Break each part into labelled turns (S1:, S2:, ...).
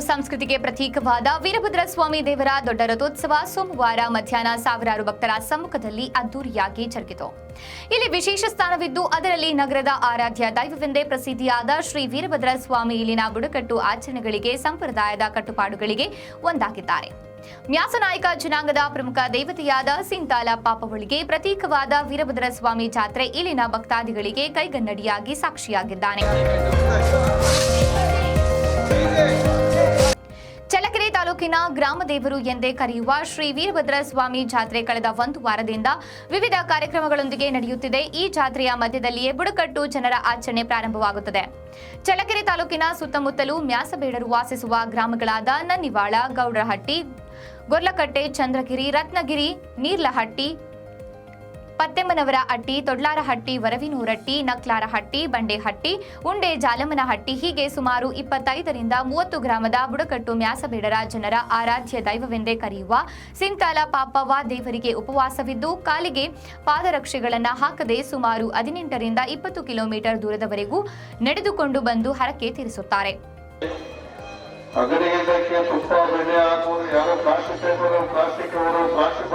S1: ಸಂಸ್ಕೃತಿಗೆ ಪ್ರತೀಕವಾದ ವೀರಭದ್ರ ಸ್ವಾಮಿ ದೇವರ ದೊಡ್ಡ ರಥೋತ್ಸವ ಸೋಮವಾರ ಮಧ್ಯಾಹ್ನ ಸಾವಿರಾರು ಭಕ್ತರ ಸಮ್ಮುಖದಲ್ಲಿ ಅದ್ದೂರಿಯಾಗಿ ಜರುಗಿತು. ಇಲ್ಲಿ ವಿಶೇಷ ಸ್ಥಾನವಿದ್ದು ಅದರಲ್ಲಿ ನಗರದ ಆರಾಧ್ಯ ದೈವವೆಂದೇ ಪ್ರಸಿದ್ಧಿಯಾದ ಶ್ರೀ ವೀರಭದ್ರ ಸ್ವಾಮಿ ಇಲ್ಲಿನ ಬುಡಕಟ್ಟು ಆಚರಣೆಗಳಿಗೆ, ಸಂಪ್ರದಾಯದ ಕಟ್ಟುಪಾಡುಗಳಿಗೆ ಒಂದಾಗಿದ್ದಾರೆ. ಮ್ಯಾಸನಾಯಕ ಜನಾಂಗದ ಪ್ರಮುಖ ದೇವತೆಯಾದ ಸಿಂತಾಲ ಪಾಪವಳಿಗೆ ಪ್ರತೀಕವಾದ ವೀರಭದ್ರ ಸ್ವಾಮಿ ಜಾತ್ರೆ ಇಲ್ಲಿನ ಭಕ್ತಾದಿಗಳಿಗೆ ಕೈಗನ್ನಡಿಯಾಗಿ ಸಾಕ್ಷಿಯಾಗಿದ್ದಾನೆ. ತಾಲೂಕಿನ ಗ್ರಾಮದೇವರು ಎಂದೇ ಕರೆಯುವ ಶ್ರೀ ವೀರಭದ್ರ ಸ್ವಾಮಿ ಜಾತ್ರೆ ಕಳೆದ ಒಂದು ವಾರದಿಂದ ವಿವಿಧ ಕಾರ್ಯಕ್ರಮಗಳೊಂದಿಗೆ ನಡೆಯುತ್ತಿದೆ. ಈ ಜಾತ್ರೆಯ ಮಧ್ಯದಲ್ಲಿಯೇ ಬುಡಕಟ್ಟು ಜನರ ಆಚರಣೆ ಪ್ರಾರಂಭವಾಗುತ್ತದೆ. ಚಳ್ಳಕೆರೆ ತಾಲೂಕಿನ ಸುತ್ತಮುತ್ತಲೂ ಮ್ಯಾಸಬೇಡರು ವಾಸಿಸುವ ಗ್ರಾಮಗಳಾದ ನನ್ನಿವಾಳ, ಗೌಡರಹಟ್ಟಿ, ಗೊರ್ಲಕಟ್ಟೆ, ಚಂದ್ರಗಿರಿ, ರತ್ನಗಿರಿ, ನೀರ್ಲಹಟ್ಟಿ ಪತ್ತೆಮ್ಮನವರ ಹಟ್ಟಿ ತೊಡ್ಲಾರಹಟ್ಟಿ ವರವಿನೂರಟ್ಟಿ, ನಕ್ಲಾರಹಟ್ಟಿ, ಬಂಡೆಹಟ್ಟಿ, ಉಂಡೆ ಜಾಲಮ್ಮನಹಟ್ಟಿ ಹೀಗೆ ಸುಮಾರು ಇಪ್ಪತ್ತೈದರಿಂದ ಮೂವತ್ತು ಗ್ರಾಮದ ಬುಡಕಟ್ಟು ಮ್ಯಾಸಬೇಡರ ಜನರ ಆರಾಧ್ಯ ದೈವವೆಂದೇ ಕರೆಯುವ ಸಿಂತಾಲ ಪಾಪವ್ವ ದೇವರಿಗೆ ಉಪವಾಸವಿದ್ದು, ಕಾಲಿಗೆ ಪಾದರಕ್ಷೆಗಳನ್ನು ಹಾಕದೆ ಸುಮಾರು ಹದಿನೆಂಟರಿಂದ ಇಪ್ಪತ್ತು ಕಿಲೋಮೀಟರ್ ದೂರದವರೆಗೂ ನಡೆದುಕೊಂಡು ಬಂದು ಹರಕೆ ತೀರಿಸುತ್ತಾರೆ.
S2: ಪ್ಲಾಸ್ಟಿಕ್ ಪ್ಲಾಸ್ಟಿಕ್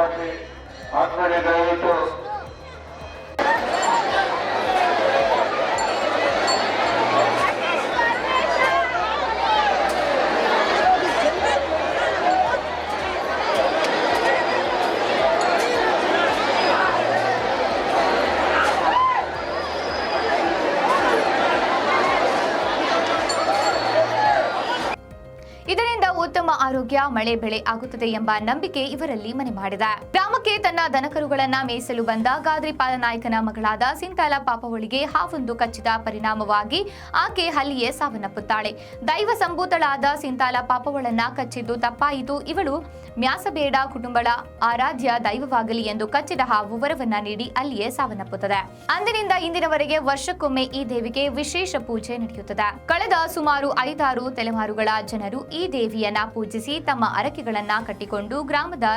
S1: ಉತ್ತಮ ಆರೋಗ್ಯ, ಮಳೆ, ಬೆಳೆ ಆಗುತ್ತದೆ ಎಂಬ ನಂಬಿಕೆ ಇವರಲ್ಲಿ ಮನೆ ಮಾಡಿದೆ. ಗ್ರಾಮಕ್ಕೆ ತನ್ನ ದನಕರುಗಳನ್ನ ಮೇಯಿಸಲು ಬಂದ ಗಾದ್ರಿ ಪಾಲನಾಯಕನ ಮಗಳಾದ ಸಿಂತಾಲ ಪಾಪವಳಿಗೆ ಹಾವೊಂದು ಕಚ್ಚಿದ ಪರಿಣಾಮವಾಗಿ ಆಕೆ ಅಲ್ಲಿಯೇ ಸಾವನ್ನಪ್ಪುತ್ತಾಳೆ. ದೈವ ಸಂಭೂತಳಾದ ಸಿಂತಾಲ ಪಾಪವಳನ್ನ ಕಚ್ಚಿದ್ದು ತಪ್ಪಾಯಿತು. ಇವಳು ಮ್ಯಾಸಬೇಡ ಕುಟುಂಬಳ ಆರಾಧ್ಯ ದೈವವಾಗಲಿ ಎಂದು ಕಚ್ಚಿದ ಹಾವು ವರವನ್ನ ನೀಡಿ ಅಲ್ಲಿಯೇ ಸಾವನ್ನಪ್ಪುತ್ತದೆ. ಅಂದಿನಿಂದ ಇಂದಿನವರೆಗೆ ವರ್ಷಕ್ಕೊಮ್ಮೆ ಈ ದೇವಿಗೆ ವಿಶೇಷ ಪೂಜೆ ನಡೆಯುತ್ತದೆ. ಕಳೆದ ಸುಮಾರು ಐದಾರು ತಲೆಮಾರುಗಳ ಜನರು ಈ ದೇವಿಯನ್ನ ಪೂಜಿಸಿ ತಮ್ಮ ಅರಕೆಗಳನ್ನು ಕಟ್ಟಿಕೊಂಡು ಗ್ರಾಮದ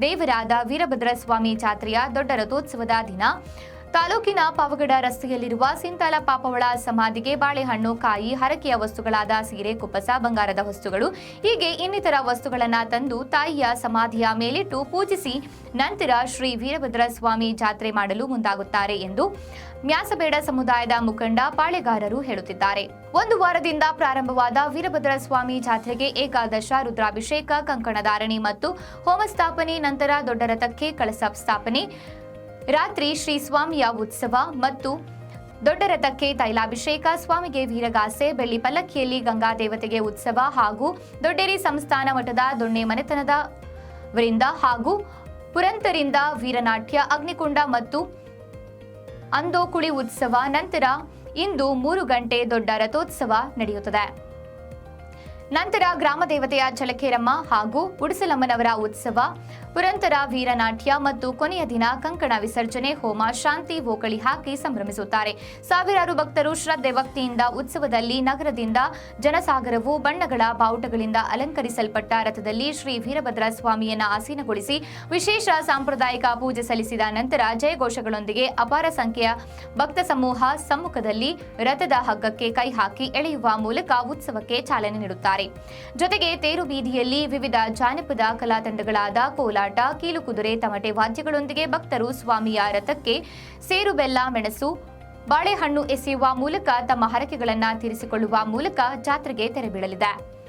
S1: ದೇವರಾದ ವೀರಭದ್ರ ಸ್ವಾಮಿ ಜಾತ್ರೆಯ ದೊಡ್ಡ ರಥೋತ್ಸವದ ದಿನ ತಾಲೂಕಿನ ಪಾವಗಡ ರಸ್ತೆಯಲ್ಲಿರುವ ಸಿಂತಾಲ ಪಾಪವಳ ಸಮಾಧಿಗೆ ಬಾಳೆಹಣ್ಣು, ಕಾಯಿ, ಹರಕೆಯ ವಸ್ತುಗಳಾದ ಸೀರೆ, ಕುಪ್ಪಸ, ಬಂಗಾರದ ವಸ್ತುಗಳು, ಹೀಗೆ ಇನ್ನಿತರ ವಸ್ತುಗಳನ್ನು ತಂದು ತಾಯಿಯ ಸಮಾಧಿಯ ಮೇಲಿಟ್ಟು ಪೂಜಿಸಿ ನಂತರ ಶ್ರೀ ವೀರಭದ್ರ ಸ್ವಾಮಿ ಜಾತ್ರೆ ಮಾಡಲು ಮುಂದಾಗುತ್ತಾರೆ ಎಂದು ಮ್ಯಾಸಬೇಡ ಸಮುದಾಯದ ಮುಖಂಡ ಪಾಳೆಗಾರರು ಹೇಳುತ್ತಿದ್ದಾರೆ. ಒಂದು ವಾರದಿಂದ ಪ್ರಾರಂಭವಾದ ವೀರಭದ್ರ ಸ್ವಾಮಿ ಜಾತ್ರೆಗೆ ಏಕಾದಶ ರುದ್ರಾಭಿಷೇಕ, ಕಂಕಣಧಾರಣೆ ಮತ್ತು ಹೋಮ ಸ್ಥಾಪನೆ ನಂತರ ದೊಡ್ಡ ರಥಕ್ಕೆ ಕಳಸ ಸ್ಥಾಪನೆ ರಾತ್ರಿ ಶ್ರೀ ಸ್ವಾಮಿಯ ಉತ್ಸವ ಮತ್ತು ದೊಡ್ಡ ರಥಕ್ಕೆ ತೈಲಾಭಿಷೇಕ, ಸ್ವಾಮಿಗೆ ವೀರಗಾಸೆ, ಬೆಳ್ಳಿ ಪಲ್ಲಕ್ಕಿಯಲ್ಲಿ ಗಂಗಾ ದೇವತೆಗೆ ಉತ್ಸವ ಹಾಗೂ ದೊಡ್ಡೇರಿ ಸಂಸ್ಥಾನ ಮಠದ ದೊಣ್ಣೆ ಮನೆತನದ ವರಿಂದ ಹಾಗೂ ಪುರಂತರಿಂದ ವೀರನಾಟ್ಯ, ಅಗ್ನಿಕುಂಡ ಮತ್ತು ಅಂದೋಕುಳಿ ಉತ್ಸವ ನಂತರ ಇಂದು ಮೂರು ಗಂಟೆ ದೊಡ್ಡ ರಥೋತ್ಸವ ನಡೆಯುತ್ತದೆ. ನಂತರ ಗ್ರಾಮ ದೇವತೆಯ ಹಾಗೂ ಉಡಿಸಲಮ್ಮನವರ ಉತ್ಸವ, ಪುರಂತರ ವೀರನಾಟ್ಯ ಮತ್ತು ಕೊನೆಯ ದಿನ ಕಂಕಣ ವಿಸರ್ಜನೆ, ಹೋಮ, ಶಾಂತಿ ಓಕಳಿ ಹಾಕಿ ಸಂಭ್ರಮಿಸುತ್ತಾರೆ. ಸಾವಿರಾರು ಭಕ್ತರು ಶ್ರದ್ಧೆ ಭಕ್ತಿಯಿಂದ ಉತ್ಸವದಲ್ಲಿ ನಗರದಿಂದ ಜನಸಾಗರವು ಬಣ್ಣಗಳ ಬಾವುಟಗಳಿಂದ ಅಲಂಕರಿಸಲ್ಪಟ್ಟ ರಥದಲ್ಲಿ ಶ್ರೀ ವೀರಭದ್ರ ಸ್ವಾಮಿಯನ್ನ ಆಸೀನಗೊಳಿಸಿ ವಿಶೇಷ ಸಾಂಪ್ರದಾಯಿಕ ಪೂಜೆ ಸಲ್ಲಿಸಿದ ನಂತರ ಜಯಘೋಷಗಳೊಂದಿಗೆ ಅಪಾರ ಸಂಖ್ಯೆಯ ಭಕ್ತ ಸಮೂಹ ಸಮ್ಮುಖದಲ್ಲಿ ರಥದ ಹಗ್ಗಕ್ಕೆ ಕೈ ಹಾಕಿ ಎಳೆಯುವ ಮೂಲಕ ಉತ್ಸವಕ್ಕೆ ಚಾಲನೆ ನೀಡುತ್ತಾರೆ. ಜೊತೆಗೆ ತೇರು ಬೀದಿಯಲ್ಲಿ ವಿವಿಧ ಜಾನಪದ ಕಲಾ ತಂಡಗಳಾದ ಕೋಲಾಟ ಕೀಲುಕುದುರೆ ತಮಟೆ ವಾದ್ಯಗಳೊಂದಿಗೆ ಭಕ್ತರು ಸ್ವಾಮಿಯ ರಥಕ್ಕೆ ಸೇರು ಬೆಲ್ಲ, ಮೆಣಸು, ಬಾಳೆಹಣ್ಣು ಎಸೆಯುವ ಮೂಲಕ ತಮ್ಮ ಹರಕೆಗಳನ್ನು ತೀರಿಸಿಕೊಳ್ಳುವ ಮೂಲಕ ಜಾತ್ರೆಗೆ ತೆರೆ ಬೀಳಲಿದೆ.